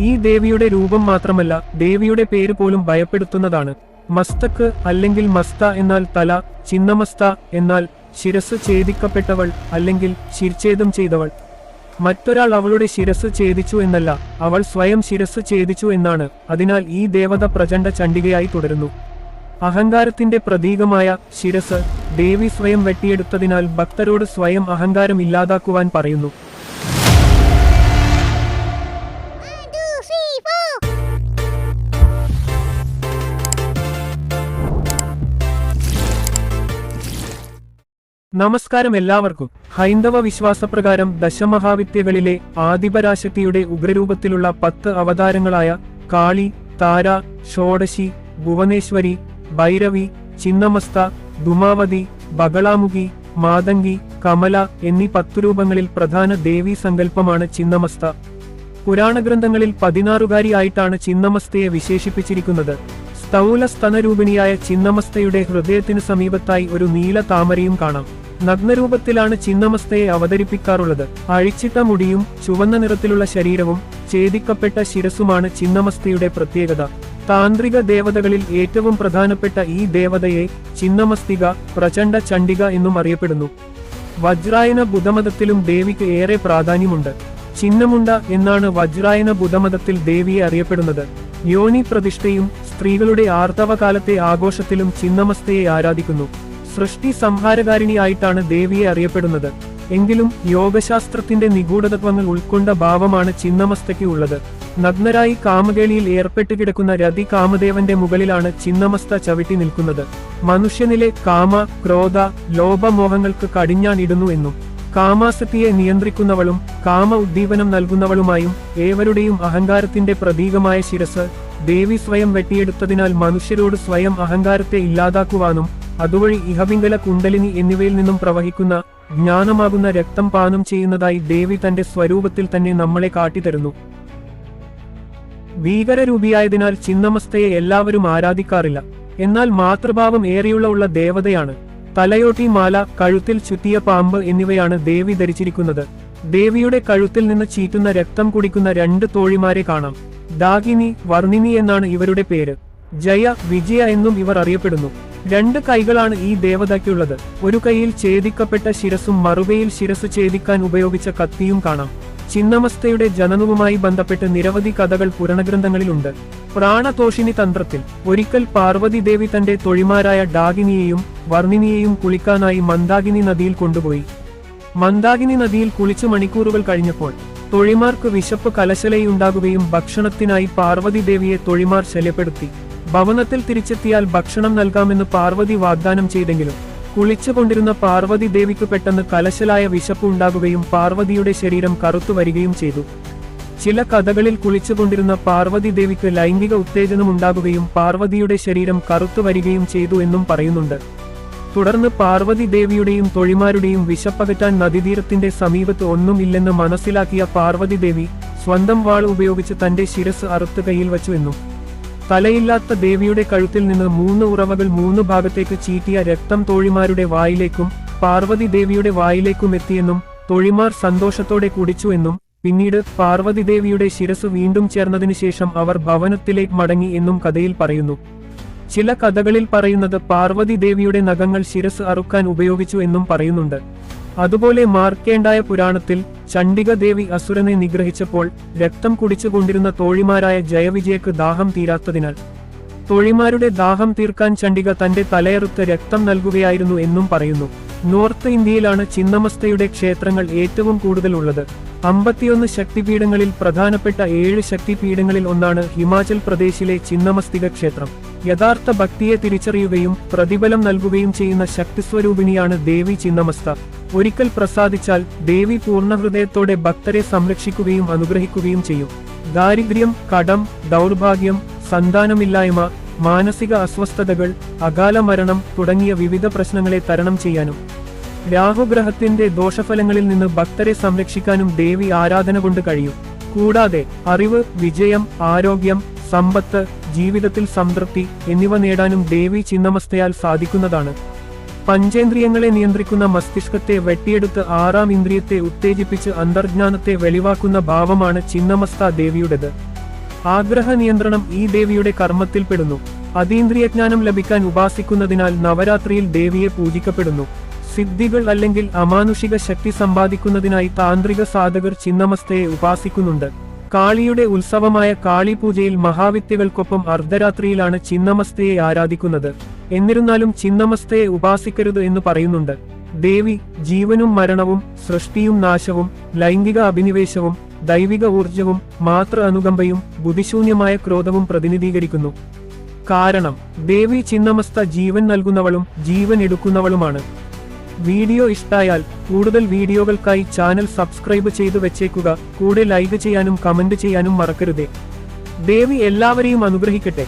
ഈ ദേവിയുടെ രൂപം മാത്രമല്ല ദേവിയുടെ പേര് പോലും ഭയപ്പെടുത്തുന്നതാണ്. മസ്തക്ക് അല്ലെങ്കിൽ മസ്ത എന്നാൽ തല ചിന്നമസ്ത എന്നാൽ ശിരസ് ഛേദിക്കപ്പെട്ടവൾ അല്ലെങ്കിൽ ശിർച്ഛേദം ചെയ്തവൾ. മറ്റൊരാൾ അവളുടെ ശിരസ് ഛേദിച്ചു എന്നല്ല അവൾ സ്വയം ശിരസ് ഛേദിച്ചു എന്നാണ്. അതിനാൽ ഈ ദേവത പ്രചണ്ഡ ചണ്ഡികയായി തുടരുന്നു. അഹങ്കാരത്തിന്റെ പ്രതീകമായ ശിരസ് ദേവി സ്വയം വെട്ടിയെടുത്തതിനാൽ ഭക്തരോട് സ്വയം അഹങ്കാരം ഇല്ലാതാക്കുവാൻ പറയുന്നു. നമസ്കാരം എല്ലാവർക്കും. ഹൈന്ദവ വിശ്വാസപ്രകാരം ദശമഹാവിദ്യകളിലെ ആദിപരാശക്തിയുടെ ഉഗ്രരൂപത്തിലുള്ള പത്ത് അവതാരങ്ങളായ കാളി താര ഷോഡശി ഭുവനേശ്വരി ഭൈരവി ചിന്നമസ്ത ദുമാവതി ബഗളാമുഖി മാതങ്കി കമല എന്നീ പത്തു രൂപങ്ങളിൽ പ്രധാന ദേവീ സങ്കല്പമാണ് ചിന്നമസ്ത. പുരാണ പുരാണഗ്രന്ഥങ്ങളിൽ പതിനാറുകാരിയായിട്ടാണ് ചിന്നമസ്തയെ വിശേഷിപ്പിച്ചിരിക്കുന്നത്. സ്ഥൂല സ്തനരൂപിണിയായ ചിന്നമസ്തയുടെ ഹൃദയത്തിനു സമീപത്തായി ഒരു നീല താമരയും കാണാം. നഗ്നരൂപത്തിലാണ് ചിന്നമസ്തയെ അവതരിപ്പിക്കാറുള്ളത്. അഴിച്ചിട്ട മുടിയും ചുവന്ന നിറത്തിലുള്ള ശരീരവും ഛേദിക്കപ്പെട്ട ശിരസുമാണ് ചിന്നമസ്തയുടെ പ്രത്യേകത. താന്ത്രിക ദേവതകളിൽ ഏറ്റവും പ്രധാനപ്പെട്ട ഈ ദേവതയെ ചിന്നമസ്തിക പ്രചണ്ഡ ചണ്ഡിക എന്നും അറിയപ്പെടുന്നു. വജ്രായന ബുധമതത്തിലും ദേവിക്ക് ഏറെ പ്രാധാന്യമുണ്ട്. ചിന്നമുണ്ട എന്നാണ് വജ്രായന ബുധമതത്തിൽ ദേവിയെ അറിയപ്പെടുന്നത്. യോനി പ്രതിഷ്ഠയും സ്ത്രീകളുടെ ആർത്തവകാലത്തെ ആഘോഷത്തിലും ചിന്നമസ്തയെ ആരാധിക്കുന്നു. സൃഷ്ടി സംഹാരകാരിണിയായിട്ടാണ് ദേവിയെ അറിയപ്പെടുന്നത്. എങ്കിലും യോഗശാസ്ത്രത്തിന്റെ നിഗൂഢതത്വങ്ങൾ ഉൾക്കൊണ്ട ഭാവമാണ് ചിന്നമസ്തയ്ക്ക് ഉള്ളത്. നഗ്നരായി കാമകേളിയിൽ ഏർപ്പെട്ട് കിടക്കുന്ന രതി കാമദേവന്റെ മുകളിലാണ് ചിന്നമസ്ത ചവിട്ടി നിൽക്കുന്നത്. മനുഷ്യനിലെ കാമ ക്രോധ ലോഭമോഹങ്ങൾക്ക് കടിഞ്ഞാണിടുന്നു എന്നും കാമാസക്തിയെ നിയന്ത്രിക്കുന്നവളും കാമ ഉദ്ദീപനം നൽകുന്നവളുമായും ഏവരുടെയും അഹങ്കാരത്തിന്റെ പ്രതീകമായ ശിരസ് ദേവി സ്വയം വെട്ടിയെടുത്തതിനാൽ മനുഷ്യരോട് സ്വയം അഹങ്കാരത്തെ ഇല്ലാതാക്കുവാനും അതുവഴി ഇഹപിംഗല കുണ്ടലിനി എന്നിവയിൽ നിന്നും പ്രവഹിക്കുന്ന ജ്ഞാനമാകുന്ന രക്തം പാനം ചെയ്യുന്നതായി ദേവി തന്റെ സ്വരൂപത്തിൽ തന്നെ നമ്മളെ കാട്ടിത്തരുന്നു. ഭീകരരൂപിയായതിനാൽ ചിന്നമസ്തയെ എല്ലാവരും ആരാധിക്കാറില്ല. എന്നാൽ മാതൃഭാവം ഏറെയുള്ള ഉള്ള ദേവതയാണ്. തലയോട്ടി മാല കഴുത്തിൽ ചുറ്റിയ പാമ്പ് എന്നിവയാണ് ദേവി ധരിച്ചിരിക്കുന്നത്. ദേവിയുടെ കഴുത്തിൽ നിന്ന് ചീറ്റുന്ന രക്തം കുടിക്കുന്ന രണ്ട് തോഴിമാരെ കാണാം. ദാഗിനി വർണിനി എന്നാണ് ഇവരുടെ പേര്. ജയ വിജയ എന്നും ഇവർ അറിയപ്പെടുന്നു. രണ്ട് കൈകളാണ് ഈ ദേവതയ്ക്കുള്ളത്. ഒരു കൈയിൽ ഛേദിക്കപ്പെട്ട ശിരസും മറുകയിൽ ശിരസ് ഛേദിക്കാൻ ഉപയോഗിച്ച കത്തിയും കാണാം. ചിന്നമസ്തയുടെ ജനനവുമായി ബന്ധപ്പെട്ട് നിരവധി കഥകൾ പുരാണഗ്രന്ഥങ്ങളിലുണ്ട്. പ്രാണതോഷിനി തന്ത്രത്തിൽ ഒരിക്കൽ പാർവതി ദേവി തന്റെ തൊഴിമാരായ ഡാഗിനിയെയും വർണിനിയെയും കുളിക്കാനായി മന്ദാഗിനി നദിയിൽ കൊണ്ടുപോയി. മന്ദാഗിനി നദിയിൽ കുളിച്ചു മണിക്കൂറുകൾ കഴിഞ്ഞപ്പോൾ തൊഴിമാർക്ക് വിശപ്പ് കലശലയുണ്ടാകുകയും ഭക്ഷണത്തിനായി പാർവതി ദേവിയെ തൊഴിമാർ ശല്യപ്പെടുത്തി. ഭവനത്തിൽ തിരിച്ചെത്തിയാൽ ഭക്ഷണം നൽകാമെന്ന് പാർവതി വാഗ്ദാനം ചെയ്തെങ്കിലും കുളിച്ചുകൊണ്ടിരുന്ന പാർവതി ദേവിക്ക് പെട്ടെന്ന് കലശലായ വിശപ്പ് ഉണ്ടാകുകയും പാർവതിയുടെ ശരീരം കറുത്തു വരികയും ചെയ്തു. ചില കഥകളിൽ കുളിച്ചുകൊണ്ടിരുന്ന പാർവതി ദേവിക്ക് ലൈംഗിക ഉത്തേജനം ഉണ്ടാകുകയും പാർവതിയുടെ ശരീരം കറുത്തു വരികയും ചെയ്തു എന്നും പറയുന്നുണ്ട്. തുടർന്ന് പാർവതി ദേവിയുടെയും തൊഴിമാരുടെയും വിശപ്പകറ്റാൻ നദീതീരത്തിന്റെ സമീപത്ത് ഒന്നുമില്ലെന്ന് മനസ്സിലാക്കിയ പാർവതി ദേവി സ്വന്തം വാൾ ഉപയോഗിച്ച് തന്റെ ശിരസ് അറുത്ത് കയ്യിൽ വച്ചു എന്നും തലയില്ലാത്ത ദേവിയുടെ കഴുത്തിൽ നിന്ന് മൂന്ന് ഉറവകൾ മൂന്ന് ഭാഗത്തേക്ക് ചീറ്റിയ രക്തം തോഴിമാരുടെ വായിലേക്കും പാർവതി ദേവിയുടെ വായിലേക്കും എത്തിയെന്നും തൊഴിമാർ സന്തോഷത്തോടെ കുടിച്ചു എന്നും പിന്നീട് പാർവതി ദേവിയുടെ ശിരസ് വീണ്ടും ചേർന്നതിനു ശേഷം അവർ ഭവനത്തിലേക്ക് മടങ്ങി എന്നും കഥയിൽ പറയുന്നു. ചില കഥകളിൽ പറയുന്നത് പാർവതി ദേവിയുടെ നഖങ്ങൾ ശിരസ് അറുക്കാൻ ഉപയോഗിച്ചു എന്നും പറയുന്നുണ്ട്. അതുപോലെ മാർക്കേണ്ടായ പുരാണത്തിൽ ചണ്ഡിക ദേവി അസുരനെ നിഗ്രഹിച്ചപ്പോൾ രക്തം കുടിച്ചുകൊണ്ടിരുന്ന തോഴിമാരായ ജയവിജയക്ക് ദാഹം തീരാത്തതിനാൽ. തോഴിമാരുടെ ദാഹം തീർക്കാൻ ചണ്ഡിക തന്റെ തലയറുത്ത് രക്തം നൽകുകയായിരുന്നു എന്നും പറയുന്നു. നോർത്ത് ഇന്ത്യയിലാണ് ചിന്നമസ്തയുടെ ക്ഷേത്രങ്ങൾ ഏറ്റവും കൂടുതൽ ഉള്ളത് അമ്പത്തിയൊന്ന് ശക്തിപീഠങ്ങളിൽ പ്രധാനപ്പെട്ട ഏഴ് ശക്തിപീഠങ്ങളിൽ ഒന്നാണ് ഹിമാചൽ പ്രദേശിലെ ചിന്നമസ്തിക ക്ഷേത്രം. യഥാർത്ഥ ഭക്തിയെ തിരിച്ചറിയുകയും പ്രതിഫലം നൽകുകയും ചെയ്യുന്ന ശക്തിസ്വരൂപിണിയാണ് ദേവി ചിന്നമസ്ത. ഒരിക്കൽ പ്രസാദിച്ചാൽ ദേവി പൂർണഹൃദയത്തോടെ ഭക്തരെ സംരക്ഷിക്കുകയും അനുഗ്രഹിക്കുകയും ചെയ്യും. ദാരിദ്ര്യം കടം ദൗർഭാഗ്യം സന്താനമില്ലായ്മ മാനസിക അസ്വസ്ഥതകൾ അകാല മരണം തുടങ്ങിയ വിവിധ പ്രശ്നങ്ങളെ തരണം ചെയ്യാനും. രാഹുഗ്രഹത്തിന്റെ ദോഷഫലങ്ങളിൽ നിന്ന് ഭക്തരെ സംരക്ഷിക്കാനും ദേവി ആരാധന കൊണ്ട് കഴിയും. കൂടാതെ അറിവ് വിജയം ആരോഗ്യം സമ്പത്ത് ജീവിതത്തിൽ സംതൃപ്തി എന്നിവ നേടാനും ദേവി ചിന്നമസ്തയാൽ സാധിക്കുന്നതാണ്. പഞ്ചേന്ദ്രിയങ്ങളെ നിയന്ത്രിക്കുന്ന മസ്തിഷ്കത്തെ വെട്ടിയെടുത്ത് ആറാം ഇന്ദ്രിയത്തെ ഉത്തേജിപ്പിച്ച് അന്തർജ്ഞാനത്തെ വെളിവാക്കുന്ന ഭാവമാണ് ചിന്നമസ്ത ദേവിയുടേത്. ആഗ്രഹ നിയന്ത്രണം ഈ ദേവിയുടെ കർമ്മത്തിൽപ്പെടുന്നു അതീന്ദ്രിയജ്ഞാനം ലഭിക്കാൻ ഉപാസിക്കുന്നതിനാൽ നവരാത്രിയിൽ ദേവിയെ പൂജിക്കപ്പെടുന്നു. സിദ്ധികൾ അല്ലെങ്കിൽ അമാനുഷിക ശക്തി സമ്പാദിക്കുന്നതിനായി താന്ത്രിക സാധകർ ചിന്നമസ്തയെ ഉപാസിക്കുന്നുണ്ട്. കാളിയുടെ ഉത്സവമായ കാളിപൂജയിൽ മഹാവിത്തികൾക്കൊപ്പം അർദ്ധരാത്രിയിലാണ് ചിന്നമസ്തയെ ആരാധിക്കുന്നത്. എന്നിരുന്നാലും ചിന്നമസ്തയെ ഉപാസിക്കരുത് എന്ന് പറയുന്നുണ്ട്. ദേവി ജീവനും മരണവും സൃഷ്ടിയും നാശവും ലൈംഗിക അഭിനിവേശവും ദൈവിക ഊർജവും മാതൃ അനുകമ്പയും ബുദ്ധിശൂന്യമായ ക്രോധവും പ്രതിനിധീകരിക്കുന്നു. കാരണം ദേവി ചിന്നമസ്ത ജീവൻ നൽകുന്നവളും ജീവൻ എടുക്കുന്നവളുമാണ്. വീഡിയോ ഇഷ്ടായാൽ കൂടുതൽ വീഡിയോകൾക്കായി ചാനൽ സബ്സ്ക്രൈബ് ചെയ്തു വെച്ചേക്കുക. കൂടെ ലൈക്ക് ചെയ്യാനും കമന്റ് ചെയ്യാനും മറക്കരുതേ. ദേവി എല്ലാവരെയും അനുഗ്രഹിക്കട്ടെ.